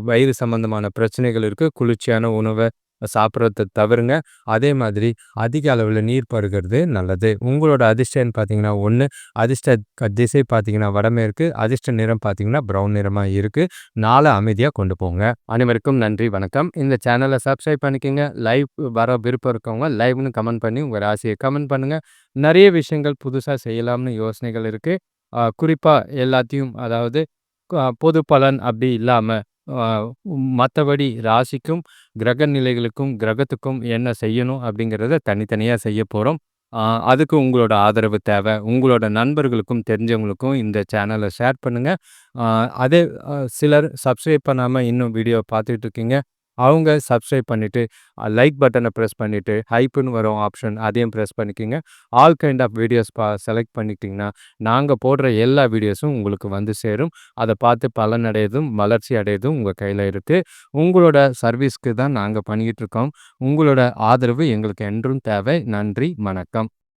வயிறு சம்மந்தமான பிரச்சனைகள் இருக்குது குளிர்ச்சியான உணவை சாப்பிட்றத தவிருங்க. அதே மாதிரி அதிக அளவில் நீர் பருகிறது நல்லது. உங்களோட அதிர்ஷ்டன்னு பார்த்தீங்கன்னா ஒன்று அதிர்ஷ்ட திசை பார்த்தீங்கன்னா வடமேற்கு அதிர்ஷ்ட நிறம் பார்த்தீங்கன்னா ப்ரௌன் நிறமாக இருக்குது நாளை அமைதியாக கொண்டு போங்க. அனைவருக்கும் நன்றி வணக்கம். இந்த சேனலை சப்ஸ்கிரைப் பண்ணிக்கோங்க. லைவ் வர விருப்பம் இருக்கவங்க லைவ்னு கமெண்ட் பண்ணி உங்கள் ராசியை கமெண்ட் பண்ணுங்கள் நிறைய விஷயங்கள் புதுசாக செய்யலாம்னு யோசனைகள் இருக்குது குறிப்பாக எல்லாத்தையும் அதாவது பொது பலன் அப்படி இல்லாமல் மற்றபடி ராசிக்கும் கிரக நிலைகளுக்கும் கிரகத்துக்கும் என்ன செய்யணும் அப்படிங்கிறத தனித்தனியாக செய்ய போகிறோம் அதுக்கு உங்களோட ஆதரவு தேவை. உங்களோட நண்பர்களுக்கும் தெரிஞ்சவங்களுக்கும் இந்த சேனலை ஷேர் பண்ணுங்கள் அதே சிலர் சப்ஸ்கிரைப் பண்ணாமல் இன்னும் வீடியோ பார்த்துட்டு இருக்கீங்க. அவங்க சப்ஸ்கிரைப் பண்ணிவிட்டு லைக் பட்டனை ப்ரெஸ் பண்ணிவிட்டு ஹைப்புன்னு வரும் ஆப்ஷன் அதையும் ப்ரெஸ் பண்ணிக்கோங்க. ஆல் கைண்ட் ஆஃப் வீடியோஸ் பா செலக்ட் பண்ணிக்கிட்டிங்கன்னா நாங்கள் போடுற எல்லா வீடியோஸும் உங்களுக்கு வந்து சேரும். அதை பார்த்து பலன் அடையதும் வளர்ச்சி அடையதும் உங்கள் கையில் இருக்குது உங்களோட சர்வீஸ்க்கு தான் நாங்கள் பண்ணிக்கிட்டு இருக்கோம். உங்களோட ஆதரவு எங்களுக்கு என்றும் தேவை. நன்றி வணக்கம்.